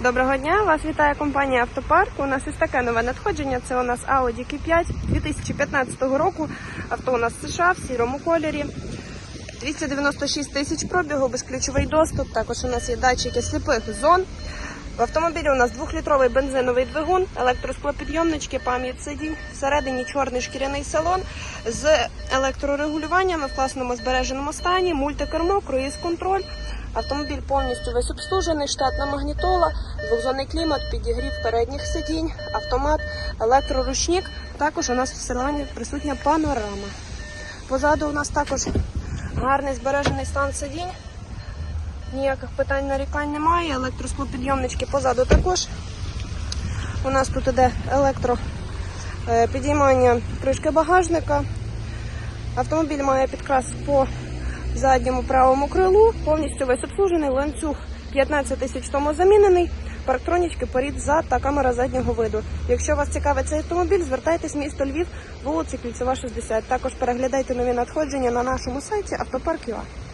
Доброго дня! Вас вітає компанія Автопарк. У нас ось таке нове надходження. Це у нас Audi Q5 2015 року. Авто у нас в США в сірому кольорі. 296 тисяч пробігу, безключовий доступ. Також у нас є датчики сліпих зон. В автомобілі у нас 2-літровий бензиновий двигун, електросклопідйомнички, пам'ять сидінь, всередині чорний шкіряний салон з електрорегулюваннями в класному збереженому стані, мультикермо, круїз-контроль. Автомобіль повністю весь обслужений, штатна магнітола, двохзонний клімат, підігрів передніх сидінь, автомат, електроручник. Також у нас в салоні присутня панорама. Позаду у нас також гарний збережений стан сидінь. Ніяких питань нарікань немає. Електросклопідйомнички позаду також. У нас тут іде електро е, кришки багажника. Автомобіль має підкрас по задньому правому крилу, повністю весь обслужений, ланцюг 15 тисяч тому замінений, парктронічки, порід зад та камера заднього виду. Якщо вас цікавить цей автомобіль, звертайтесь в місто Львів, вулиця Кільцева, 60. Також переглядайте нові надходження на нашому сайті Автопарк.ua.